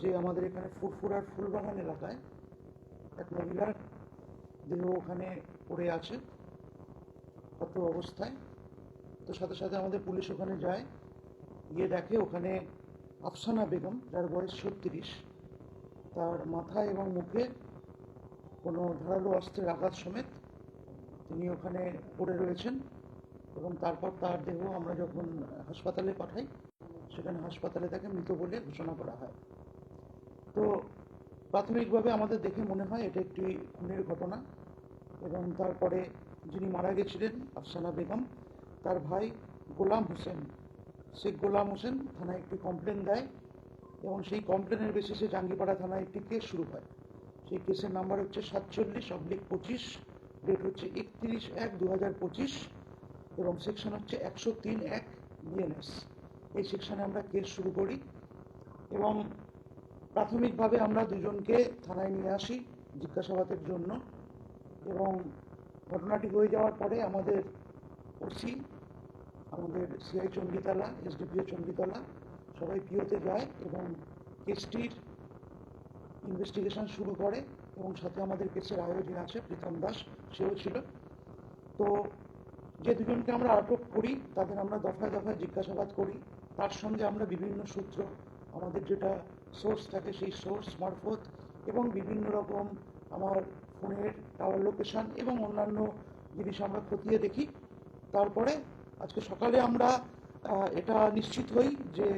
যে আমাদের এখানে ফুরফুরার ফুলবাগান এলাকায় এক মহিলার দেহ ওখানে পড়ে আছে কত অবস্থায়। তো সাথে সাথে আমাদের পুলিশ ওখানে যায়, গিয়ে দেখে ওখানে আফসানা বেগম, যার বয়স ছত্রিশ, তার মাথায় এবং মুখে কোনো ধারালো অস্ত্রের আঘাত সমেত তিনি ওখানে পড়ে রয়েছেন এবং তারপর তার দেহ আমরা যখন হাসপাতালে পাঠাই, সেখানে হাসপাতালে তাকে মৃত বলে ঘোষণা করা হয়। তো প্রাথমিকভাবে আমাদের দেখে মনে হয় এটা একটি খুনের ঘটনা এবং তারপরে যিনি মারা গেছিলেন, আফসানা বেগম, তার ভাই গোলাম হোসেন। শেখ গোলাম হোসেন থানায় একটি কমপ্লেন দেয় এবং সেই কমপ্লেনের বেসিসে জাঙ্গিপাড়া থানায় একটি কেস শুরু হয়। সেই কেসের নাম্বার হচ্ছে সাতচল্লিশ অব্লিক পঁচিশ ডেট হচ্ছে একত্রিশ এক দু হাজার পঁচিশ এবং সেকশন হচ্ছে একশো তিন এক বিএনএস এই সেকশনে আমরা কেস শুরু করি এবং প্রাথমিকভাবে আমরা দুজনকে থানায় নিয়ে আসি জিজ্ঞাসাবাদের জন্য এবং ঘটনাটি হয়ে যাওয়ার পরে আমাদের ওসি, আমাদের সিআই চণ্ডীতলা, এসডিপিও চণ্ডীতলা সবাই পিওতে যায় এবং কেসটির ইনভেস্টিগেশন শুরু করে এবং সাথে আমাদের কেসের আয়োজন আছে, প্রীতম দাস, সেও ছিল। তো যে দুজনকে আমরা আটক করি, তাদের আমরা দফায় দফায় জিজ্ঞাসাবাদ করি। তার সঙ্গে আমরা বিভিন্ন সূত্র, আমাদের যেটা সোর্স থাকে সেই সোর্স মারফত এবং বিভিন্ন রকম আমার ফোনের টাওয়ার লোকেশন এবং অন্যান্য জিনিস আমরা খতিয়ে দেখি। তারপরে আজকে সকালে আমরা এটা নিশ্চিত হই যে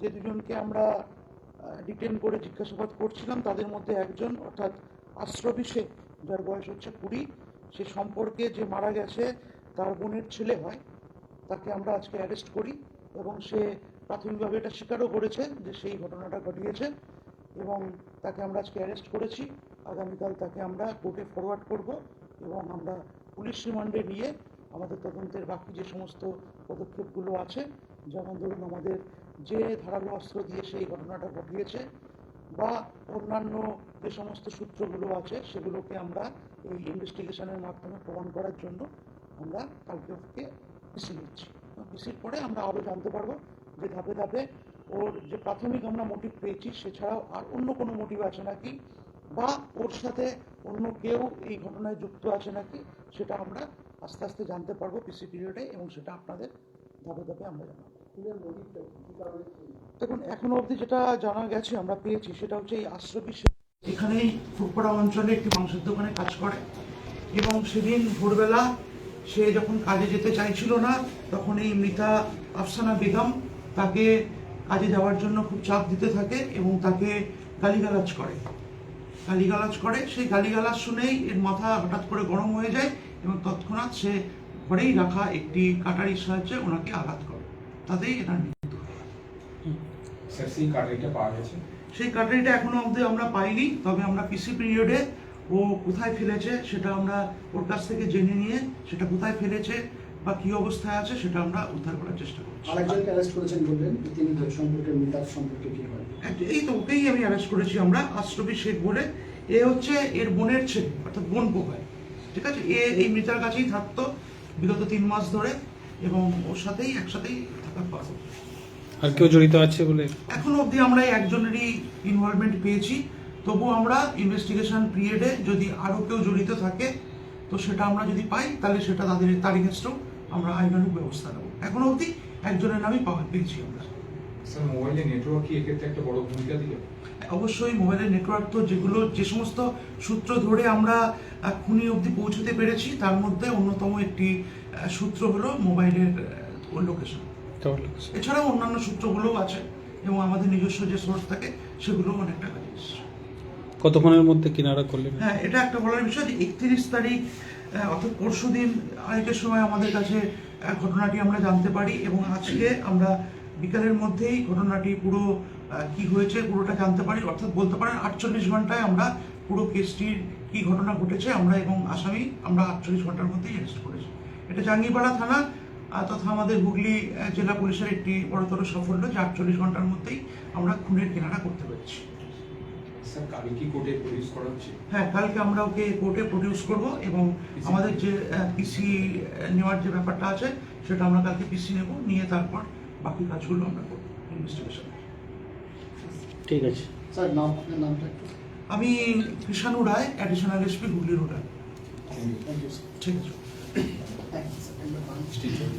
যে দুজনকে আমরা ডিটেন করে জিজ্ঞাসাবাদ করছিলাম, তাদের মধ্যে একজন অর্থাৎ আশ্রবী শেখ যার বয়স হচ্ছে কুড়ি, সে সম্পর্কে যে মারা গেছে, তার বোনের ছেলে হয়। তাকে আমরা আজকে অ্যারেস্ট করি এবং সে প্রাথমিকভাবে এটা স্বীকারও করেছে যে সেই ঘটনাটা ঘটিয়েছে এবং তাকে আমরা আজকে অ্যারেস্ট করেছি। আগামীকাল তাকে আমরা কোর্টে ফরওয়ার্ড করব এবং আমরা পুলিশ রিমান্ডে নিয়ে আমাদের তদন্তের বাকি যে সমস্ত পদক্ষেপগুলো আছে, যেমন ধরুন আমাদের যে ধারালো অস্ত্র দিয়ে সেই ঘটনাটা ঘটিয়েছে বা অন্যান্য যে সমস্ত সূত্রগুলো আছে, সেগুলোকে আমরা এই ইনভেস্টিগেশনের মাধ্যমে প্রমাণ করার জন্য আমরা কালকে পিসি নিচ্ছি। পিসির পরে আমরা আরও জানতে পারব যে ধাপে ধাপে ওর যে প্রাথমিক আমরা মোটিভ পেয়েছি সেছাড়াও আর অন্য কোনো মোটিভ আছে নাকি? বা ওর সাথে অন্য কেউ এই ঘটনায় যুক্ত আছে নাকি? সেটা আমরা আস্তে আস্তে জানতে পারব পিসি পিরিয়ডে এবং সেটা আপনাদের ধাপে ধাপে আমরা জানাব। দেখুন এখনও অবধি যেটা জানা গেছে আমরা পেয়েছি সেটা হচ্ছে এই আশ্রবী শেখ এখানেই ফুটপাড়া অঞ্চলে একটি মাংসের দোকানে কাজ করে এবং সেদিন ভোরবেলা সে যখন কাজে যেতে চাইছিল না তখন এই মৃতা আফসানা বেগম তাকে কাজে যাওয়ার জন্য খুব চাপ দিতে থাকে এবং তাকে গালিগালাজ করে। গালিগালাজ করে। সেই গালিগালাজ শুনেই এর মাথা হঠাৎ করে গরম হয়ে যায় এবং তৎক্ষণাৎ সে ঘরেই রাখা একটি কাটারির সাহায্যে ওনাকে আঘাত করে। তাতেই এনার মৃত্যু সেই কাটারিটা পাওয়া গেছে? সেই কাটারিটা এখনও অবধি আমরা পাইনি তবে আমরা পিসি পিরিয়ডে ও কোথায় ফেলেছে সেটা আমরা ওর কাছ থেকে জেনে নিয়ে সেটা কোথায় ফেলেছে বা কি অবস্থায় আছে সেটা আমরা উদ্ধার করার চেষ্টা করছি। আরেকজনকে অ্যারেস্ট করেছেন বললেন তিনি সম্পর্কে মৃতার সম্পর্কে কি হয়? এই তো ওকেই আমি অ্যারেস্ট করেছি আমরা আশ্রবী শেখ বলে। এ হচ্ছে এর বোনের ছেলে অর্থাৎ বোন পোকায় ঠিক আছে? এ এই মৃতার কাছেই থাকতো বিগত তিন মাস ধরে এবং ওর সাথেই একসাথেই থাকার কথা আর কেউ জড়িত আছে বলে? এখন অবধি আমরা একজনেরই ইনভলভমেন্ট পেয়েছি। তবু আমরা ইনভেস্টিগেশন পিরিয়ডে যদি আরও কেউ জড়িত থাকে তো সেটা আমরা যদি পাই তাহলে সেটা তাদের তার এগেনস্টও আমরা আইনানুক ব্যবস্থা নেব। এখন অবধি একজনের নামই পাওয়া পেয়েছি আমরা। স্যার মোবাইলে নেটওয়ার্ক কি এক্ষেত্রে একটা বড় ভূমিকা দিল অবশ্যই মোবাইলের নেটওয়ার্ক তো যেগুলো যে সমস্ত সূত্র ধরে আমরা খুনি অবধি পৌঁছতে পেরেছি তার মধ্যে অন্যতম একটি সূত্র হলো মোবাইলের লোকেশন এছাড়াও অন্যান্য সূত্রগুলোও আছে এবং আমাদের নিজস্ব যে সোর্স থাকে সেগুলো অনেকটা কাজে এসেছে। কতক্ষণের মধ্যে কিনারা করলেন? হ্যাঁ এটা একটা বলার বিষয় যে একত্রিশ তারিখ অর্থাৎ পরশু দিন আরেকটার সময় আমাদের কাছে ঘটনাটি আমরা জানতে পারি এবং আজকে আমরা বিকালের মধ্যেই ঘটনাটি পুরো কি হয়েছে পুরোটা জানতে পারি। অর্থাৎ বলতে পারেন আটচল্লিশ ঘন্টায় আমরা পুরো কেসটির কি ঘটনা ঘটেছে আমরা এবং আসামি আমরা আটচল্লিশ ঘণ্টার মধ্যেই অ্যারেস্ট করেছি। এটা জাঙ্গিপাড়া থানা তথা আমাদের হুগলি জেলা পুলিশের একটি বড়তর সাফল্য যে আটচল্লিশ ঘণ্টার মধ্যেই আমরা খুনের কিনারা করতে পেরেছি। স্যার কাল কি কোর্টে প্রডিউস করা হচ্ছে? হ্যাঁ কালকে আমরা ওকে কোর্টে প্রডিউস করব এবং আমাদের যে পিসি নেওয়ার যে ব্যাপারটা আছে সেটা আমরা কালকে পিসি নেব নিয়ে তারপর বাকি কাজগুলো আমরা করব ইনভেস্টিগেশন ঠিক আছে। স্যার নাম আপনার নামটা একটু? আমি কৃষাণু রায় অ্যাডিশনাল এসপি হুগলি রোডে থ্যাংক ইউ ঠিক আছে।